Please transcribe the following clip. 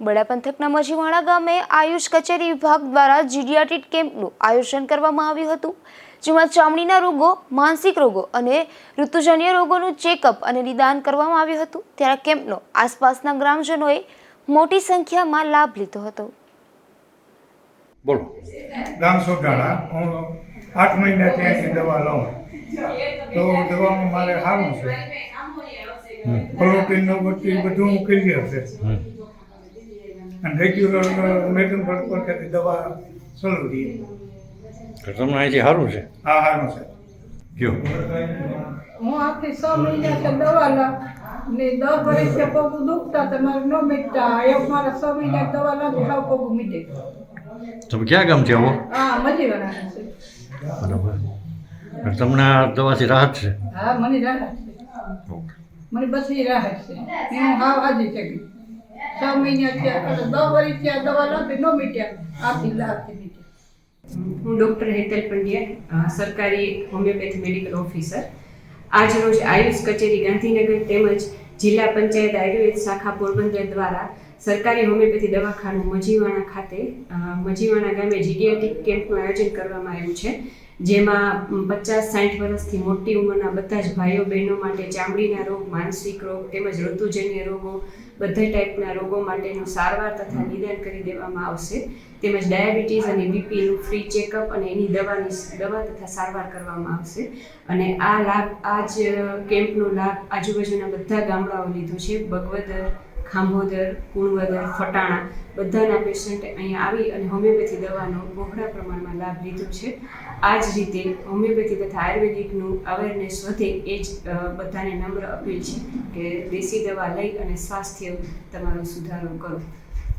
બડા પંથકના મજીવાણા ગામે આયુષ કચેરી વિભાગ દ્વારા જીડિયાટિક કેમ્પનું આયોજન કરવામાં આવ્યું હતું જેમાં ચામડીના રોગો માનસિક રોગો અને ઋતુજન્ય રોગોનું ચેકઅપ અને નિદાન કરવામાં આવ્યું હતું. ત્યારે કેમ્પનો આસપાસના ગ્રામજનોએ મોટી સંખ્યામાં લાભ લીધો હતો. બોલો. ગામ સોઢાણા. હું આઠ મહિના ત્યાંથી દવા લઉં. તો દવામાં મારે સારું છે. પ્રોટીન નો બધું ક્લિયર છે. હમ. અને રેગ્યુલર મેડિકલ પર પરથી દવા ચાલુ રહી તો તમને અહીંથી સારું છે? હા સારું છે. કયો? હું આખી છ મહિના છે દવા લા ને દસ વર્ષે પગ દુખતા તો મારે ન મીટતા. એક મારા છ મહિના દવા લાગી સાવ પગ મીટે. તમે ક્યાં ગામથી આવો? હા મજી વાળા છે. બરાબર. તમને આ દવાથી રાહત છે? હા મને રાહત છે. મને બધી રાહત છે. હું હાવ હાજી થઈ છ મહિના થયા દસ વર્ષ થયા, દવા લાગી ન મીટ્યા. આખી લાગતી મીટ્યા. હું ડૉક્ટર હેતલ પંડ્યા સરકારી હોમિયોપેથી મેડિકલ ઓફિસર આજરોજ આયુષ કચેરી ગાંધીનગર તેમજ જિલ્લા પંચાયત આયુર્વેદ શાખા પોરબંદર દ્વારા સરકારી હોમિયોપેથી દવાખાનું મજીવાણા ખાતે મજીવાણા ગામે જીડિયાટિક કેમ્પનું આયોજન કરવામાં આવ્યું છે. જેમાં પચાસ સાઠ વર્ષથી મોટી ઉંમરના બધા જ ભાઈઓ બહેનો માટે ચામડીના રોગ, માનસિક રોગ તેમજ ઋતુજન્ય રોગો, બધા ટાઈપના રોગો માટેનું સારવાર તથા નિદાન કરી દેવામાં આવશે. તેમજ ડાયાબિટીસ અને બીપીનું ફ્રી ચેકઅપ અને એની દવાની દવા તથા સારવાર કરવામાં આવશે. અને આ લાભ, આ જ કેમ્પનો લાભ આજુબાજુના બધા ગામડાઓ લીધો છે. બગવદર ખાંભોદર, કુણવદર, ફટાણા બધાના પેશન્ટ અહીંયા આવી અને હોમિયોપેથી દવાનો બહોળા પ્રમાણમાં લાભ લીધો છે. આ જ રીતે હોમિયોપેથી તથા આયુર્વેદિકનું અવેરનેસ વધે એ જ બધાને નમ્ર અપીલ છે કે દેશી દવા લઈ અને સ્વાસ્થ્ય તમારો સુધારો કરો.